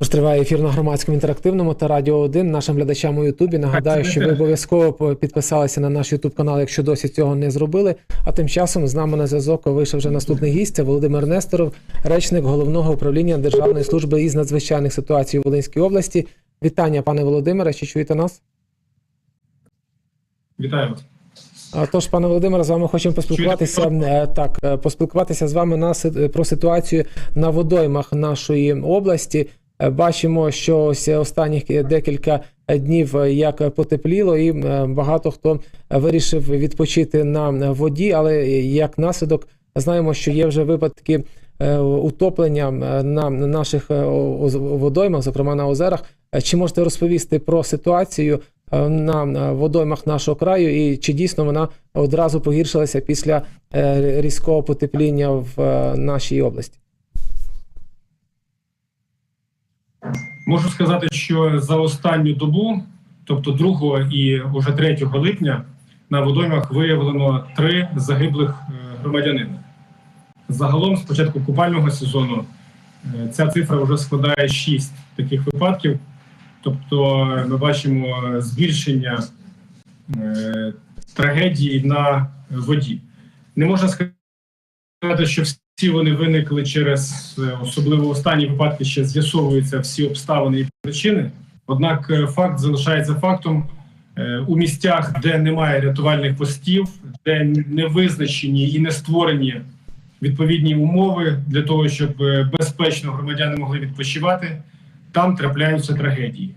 Тож триває ефір на громадському інтерактивному та радіо 1 нашим глядачам у Ютубі. Нагадаю, що ви обов'язково підписалися на наш Ютуб канал, якщо досі цього не зробили. А тим часом з нами на зв'язок вийшов вже наступний гість. Це Володимир Несторов, речник головного управління Державної служби із надзвичайних ситуацій у Волинській області. Вітання, пане Володимире. Чи чуєте нас? Вітаю вас. Тож, пане Володимире, з вами хочемо поспілкуватися. е, Так, е, поспілкуватися з вами на про ситуацію на водоймах нашої області. Е, Бачимо, що ось останніх декілька днів е, як потепліло, і е, багато хто вирішив відпочити на воді, але як наслідок знаємо, що є вже випадки е, утоплення е, на наших е, водоймах, зокрема на озерах. Е, Чи можете розповісти про ситуацію е, на е, водоймах нашого краю, і чи дійсно вона одразу погіршилася після е, різкого потепління в е, нашій області? Можу сказати, що за останню добу, тобто 2 і уже 3 липня, на водоймах виявлено три загиблих е, громадянина. Загалом, з початку купального сезону, е, ця цифра вже складає 6 таких випадків. Тобто, ми бачимо збільшення е, трагедії на воді. Не можна сказати, що всі вони виникли через е, особливо останні випадки, ще з'ясовуються всі обставини і причини. Однак е, факт залишається фактом Е, у місцях, де немає рятувальних постів, де не визначені і не створені відповідні умови для того, щоб безпечно громадяни могли відпочивати, там трапляються трагедії.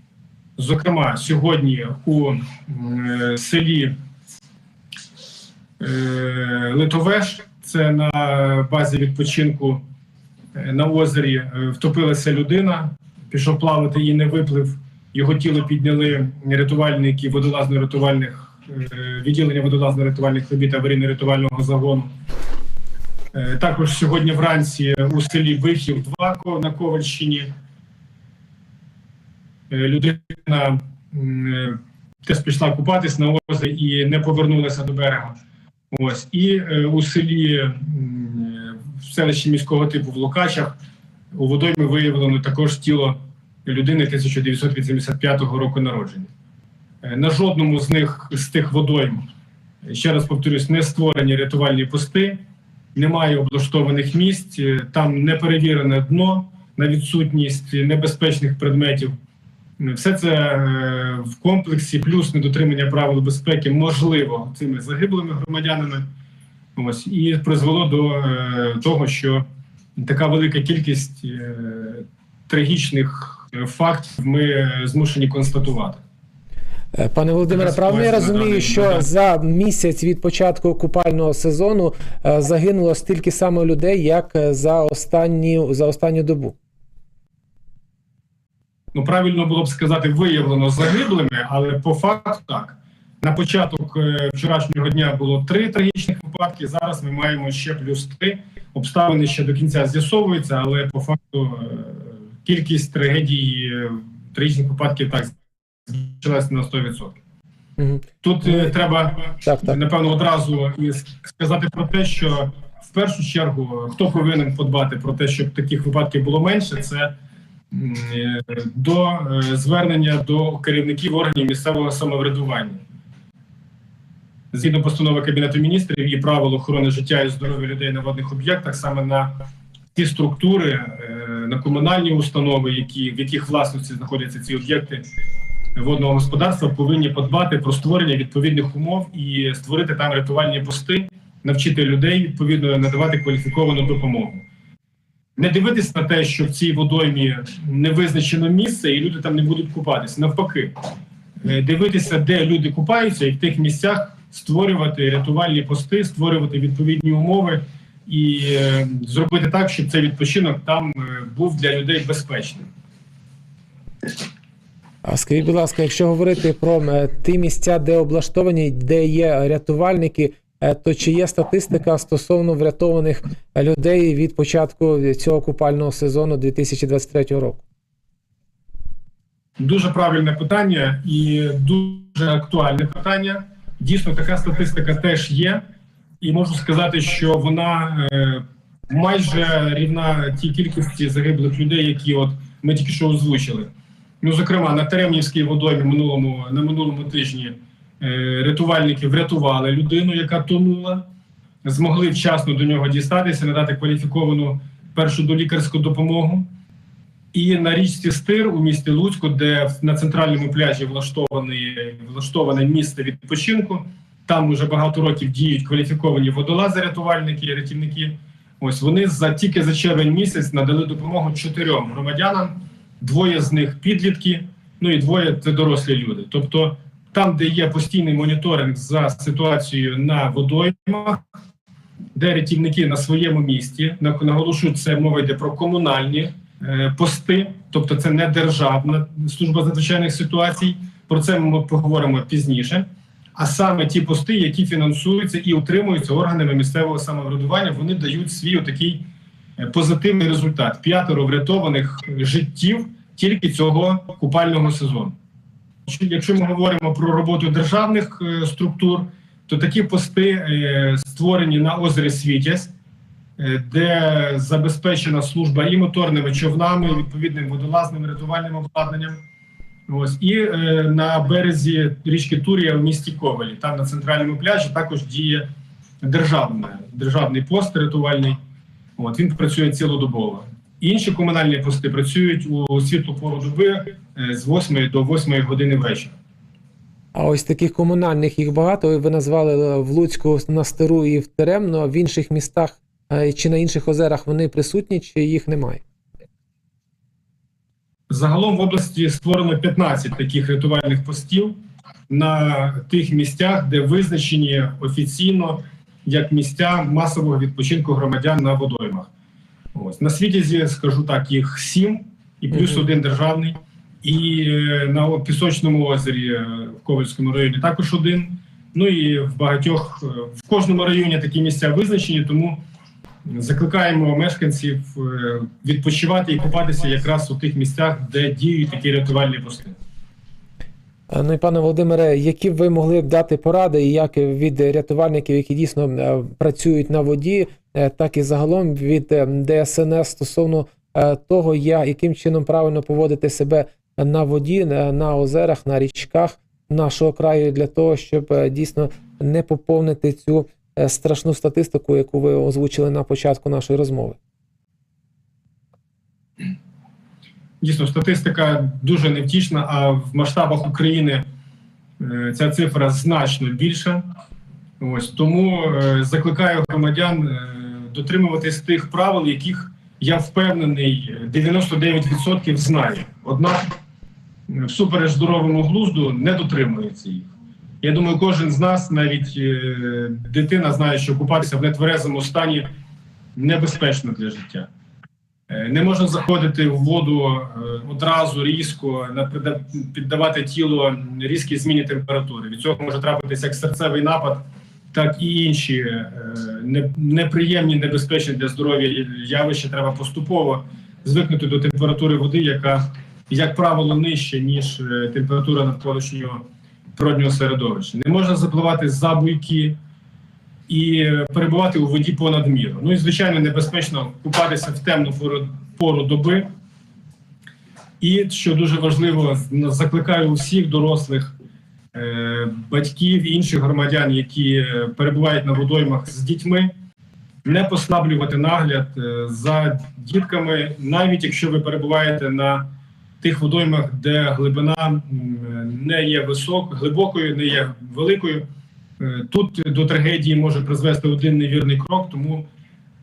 Зокрема, сьогодні у селі Литовеш, це на базі відпочинку е, на озері, е, втопилася людина, пішов плавати і не виплив. Його тіло підняли рятувальники водолазно-рятувальних е, відділення водолазно-рятувальних робіт аварійно-рятувального загону. Також сьогодні вранці у селі Вихів 2 Ко- на Ковальщині. Людина теж пішла купатись на озері і не повернулася до берега. Ось і е, у селі в селищі міського типу в Лукачах у водоймі виявлено також тіло людини 1985 року народження. Е, На жодному з них з тих водойм, ще раз повторюсь, не створені рятувальні пости, немає облаштованих місць, е, там не перевірене дно на відсутність небезпечних предметів. Все це е, в комплексі, плюс недотримання правил безпеки можливо цими загиблими громадянами. Ось і призвело до е, того, що така велика кількість е, трагічних фактів ми змушені констатувати. Пане Володимире, правильно я розумію, що за місяць від початку купального сезону загинуло стільки саме людей, як за останню за останню добу. Ну правильно було б сказати, виявлено загиблими, але по факту так. На початок е, вчорашнього дня було три трагічних випадки. Зараз ми маємо ще плюс три. Обставини ще до кінця з'ясовуються, але по факту е, кількість трагедій е, трагічних випадків так збільшилася на 100%. Мгм. Тут е, треба Так, так. напевно одразу сказати про те, що в першу чергу хто повинен подбати про те, щоб таких випадків було менше, це до е, звернення до керівників органів місцевого самоврядування. Згідно постанови Кабінету міністрів і правил охорони життя і здоров'я людей на водних об'єктах, саме на ті структури, е, на комунальні установи, які, в яких власності знаходяться ці об'єкти водного господарства, повинні подбати про створення відповідних умов і створити там рятувальні пости, навчити людей відповідно надавати кваліфіковану допомогу. Не дивитись на те, що в цій водоймі не визначено місце, і люди там не будуть купатися. Навпаки, Е, дивитися, де люди купаються, і в тих місцях створювати рятувальні пости, створювати відповідні умови і е, зробити так, щоб цей відпочинок там е, був для людей безпечним. А скажіть, будь ласка, якщо говорити про ті місця, де облаштовані, де є рятувальники, то чи є статистика стосовно врятованих людей від початку цього купального сезону 2023 року? Дуже правильне питання і дуже актуальне питання. Дійсно, така статистика теж є, і можу сказати, що вона е, майже рівна тій кількості загиблих людей, які от ми тільки що озвучили. Ну, зокрема, на Теремнівській водоймі минулому, на минулому тижні е, рятувальники врятували людину, яка тонула, змогли вчасно до нього дістатися, надати кваліфіковану першу долікарську допомогу. І на річці Стир у місті Луцьку, де на центральному пляжі влаштований, влаштоване місце відпочинку, там вже багато років діють кваліфіковані водолази, рятувальники рятівники. Ось вони за тільки за червень місяць надали допомогу чотирьом громадянам. Двоє з них підлітки, ну і двоє це дорослі люди. Тобто, там, де є постійний моніторинг за ситуацією на водоймах, де рятівники на своєму місці, на- наголошую, це мова йде про комунальні е, пости, тобто це не державна служба надзвичайних ситуацій. Про це ми поговоримо пізніше. А саме ті пости, які фінансуються і утримуються органами місцевого самоврядування, вони дають свій такий позитивний результат: п'ятеро врятованих життів тільки цього купального сезону. Якщо- ми говоримо про роботу державних е, структур, то такі пости е, створені на озері Світязь, е, де забезпечена служба і моторними човнами, і відповідним водолазним рятувальним обладнанням. Ось і е, на березі річки Турія в місті Ковелі. Там на центральному пляжі також діє державне, державний пост рятувальний. От він працює цілодобово. Інші комунальні пости працюють у світлу пору доби е, з 8 до 8 години вечора. А ось таких комунальних їх багато. Ви назвали е, в Луцьку на Стару і в Теремно, а в інших містах е, чи на інших озерах вони присутні, чи їх немає? Загалом в області створено 15 таких рятувальних постів на тих місцях, де визначені офіційно як місця масового відпочинку громадян на водоймах. Ось на світі скажу так, їх сім, і плюс один державний. І е, на пісочному озері е, в Ковальському районі також один. Ну і в багатьох е, в кожному районі такі місця визначені, тому закликаємо мешканців відпочивати і купатися якраз у тих місцях, де діють такі рятувальні пости. Ну і пане Володимире, які б ви могли б дати поради, і як від рятувальників, які дійсно працюють на воді, так і загалом від е, ДСНС стосовно е, того, я, яким чином правильно поводити себе на воді, е, на озерах, на річках нашого краю для того, щоб е, дійсно не поповнити цю е, страшну статистику, яку ви озвучили на початку нашої розмови. Дійсно, статистика дуже невтішна, а в масштабах України е, ця цифра значно більша. Ось тому е, закликаю громадян е, дотримуватись тих правил, яких я впевнений, 99% знає. Однак, е, всупереч здоровому глузду, не дотримується їх. Я думаю, кожен з нас, навіть е, дитина, знає, що купатися в нетверезому стані небезпечно для життя. Е, Не можна заходити в воду е, одразу різко, піддавати тіло різкій зміні температури. Від цього може трапитися як серцевий напад, так і інші е, неприємні, небезпечні для здоров'я явища. Треба поступово звикнути до температури води, яка, як правило, нижча, ніж е, температура навколишнього природнього середовища. Не можна запливати за буйки і перебувати у воді понад міру. Ну і звичайно небезпечно купатися в темну пору, доби. І що дуже важливо, закликаю усіх дорослих батьків і інших громадян, які е, перебувають на водоймах з дітьми, не послаблювати нагляд е, за дітками, навіть якщо ви перебуваєте на тих водоймах, де глибина не є висок, глибокою, не є великою. Е, Тут до трагедії може призвести один невірний крок, тому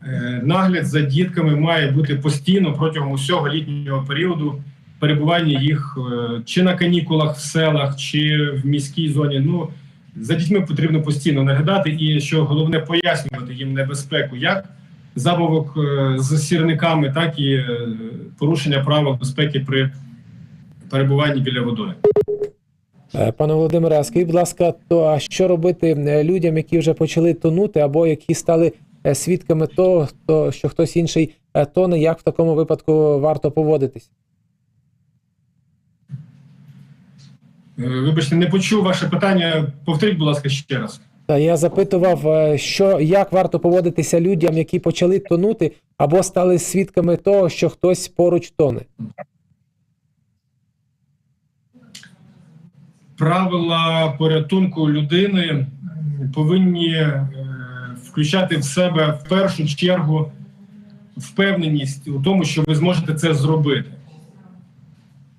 е, нагляд за дітками має бути постійно протягом усього літнього періоду перебування їх е, чи на канікулах в селах, чи в міській зоні. Ну за дітьми потрібно постійно наглядати, і що головне пояснювати їм небезпеку, як забавок е, з сірниками, так і е, порушення правил безпеки при перебуванні біля водою. Пане Володимире, скажіть, будь ласка, то а що робити людям, які вже почали тонути, або які стали свідками того, то, що хтось інший тоне, як в такому випадку варто поводитись? Е, вибачте, не почув ваше питання. Повторіть, будь ласка, ще раз. Я запитував, е, що як варто поводитися людям, які почали тонути або стали свідками того, що хтось поруч тоне. Правила порятунку людини повинні е, включати в себе в першу чергу впевненість у тому, що ви зможете це зробити.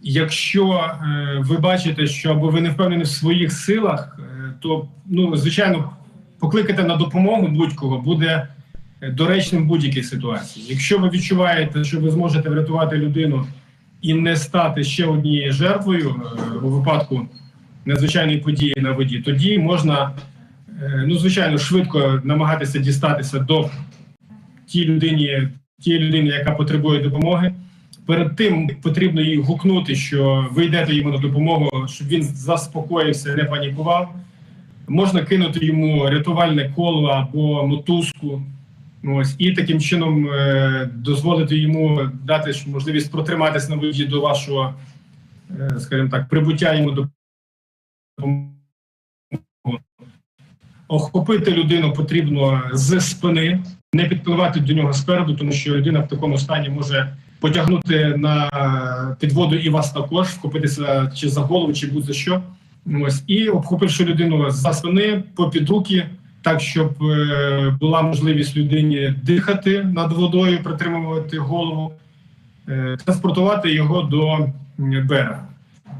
Якщо е, ви бачите, що або ви не впевнені в своїх силах, е, то ну звичайно покликати на допомогу будь-кого буде е, доречним в будь-якій ситуації. Якщо ви відчуваєте, що ви зможете врятувати людину і не стати ще однією жертвою у випадку надзвичайної події на воді, тоді можна ну звичайно швидко намагатися дістатися до тій людині, тієї людини, яка потребує допомоги. Перед тим потрібно їй гукнути, що ви йдете йому на допомогу, щоб він заспокоївся, не панікував. Можна кинути йому рятувальне коло або мотузку. Ось і таким чином е, дозволити йому дати можливість протриматися на воді до вашого, е, скажімо так, прибуття йому до. Охопити людину потрібно з спини, не підпливати до нього спереду, тому що людина в такому стані може потягнути на під воду і вас також, вхопитися чи за голову, чи будь-за що. Ось і обхопивши людину за спини попід руки, так щоб е, була можливість людині дихати над водою, притримувати голову, е, транспортувати його до берега.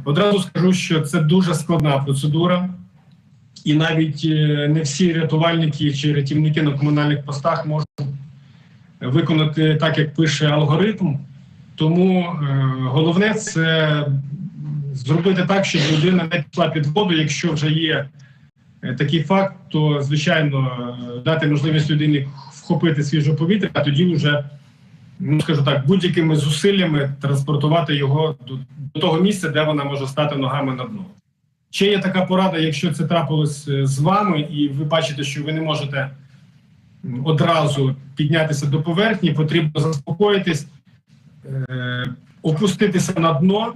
Одразу скажу, що це дуже складна процедура, і навіть е, не всі рятувальники чи рятівники на комунальних постах можуть виконати так, як пише алгоритм. Тому е, головне це зробити так, щоб людина не пішла під воду. Якщо вже є е, такий факт, то звичайно е, дати можливість людині вхопити свіже повітря, а тоді вже ну скажу так, будь-якими зусиллями транспортувати його до, до того місця, де вона може стати ногами на дно. Ще є така порада, якщо це трапилось з вами, і ви бачите, що ви не можете одразу піднятися до поверхні, потрібно заспокоїтись, опуститися на дно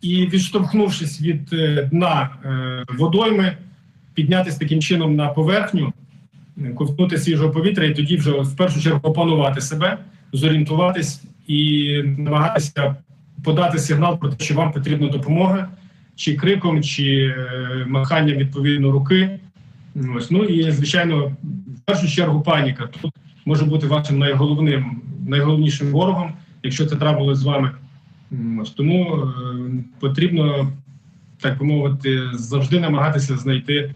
і, відштовхнувшись від е, дна е, водойми, піднятися таким чином на поверхню, е, ковтнути свіжого повітря, і тоді вже в першу чергу опанувати себе, зорієнтуватись і намагатися подати сигнал про те, що вам потрібна допомога, чи криком, чи е, маханням відповідно руки. Ось ну і звичайно, в першу чергу паніка тут може бути вашим найголовним, найголовнішим ворогом, якщо це трапилось з вами. Тому е, потрібно, так би мовити, завжди намагатися знайти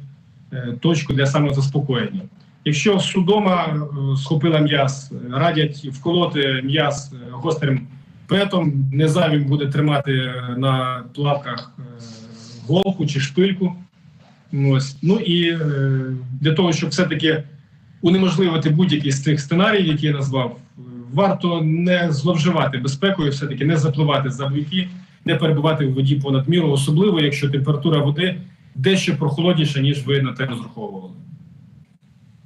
е, точку для самозаспокоєння. Якщо судома е, схопила м'яз, радять вколоти м'яз гострим петом, не зайвим буде тримати на плавках голку чи шпильку. Ось. Ну і для того, щоб все-таки унеможливити будь-який з цих сценаріїв, які я назвав, варто не зловживати безпекою, все-таки не запливати за буйки, не перебувати в воді понад міру, особливо якщо температура води дещо прохолодніша, ніж ви на те розраховували.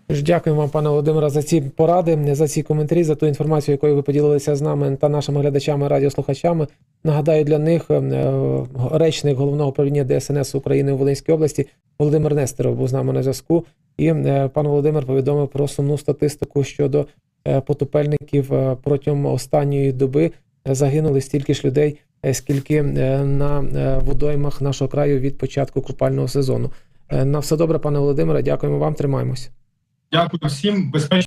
Дякуємо вам, пане Володимире, за ці поради, за ці коментарі, за ту інформацію, якою ви поділилися з нами та нашими глядачами, радіослухачами. Нагадаю, для них е, речник головного управління ДСНС України у Волинській області Володимир Нестеров був з нами на зв'язку. І е, пан Володимир повідомив про сумну статистику щодо потопельників е, протягом останньої доби. е, Загинули стільки ж людей, е, скільки е, на е, водоймах нашого краю від початку купального сезону. Е, На все добре, пане Володимире. Дякуємо вам. Тримаємось. Дякую всім, безпечно.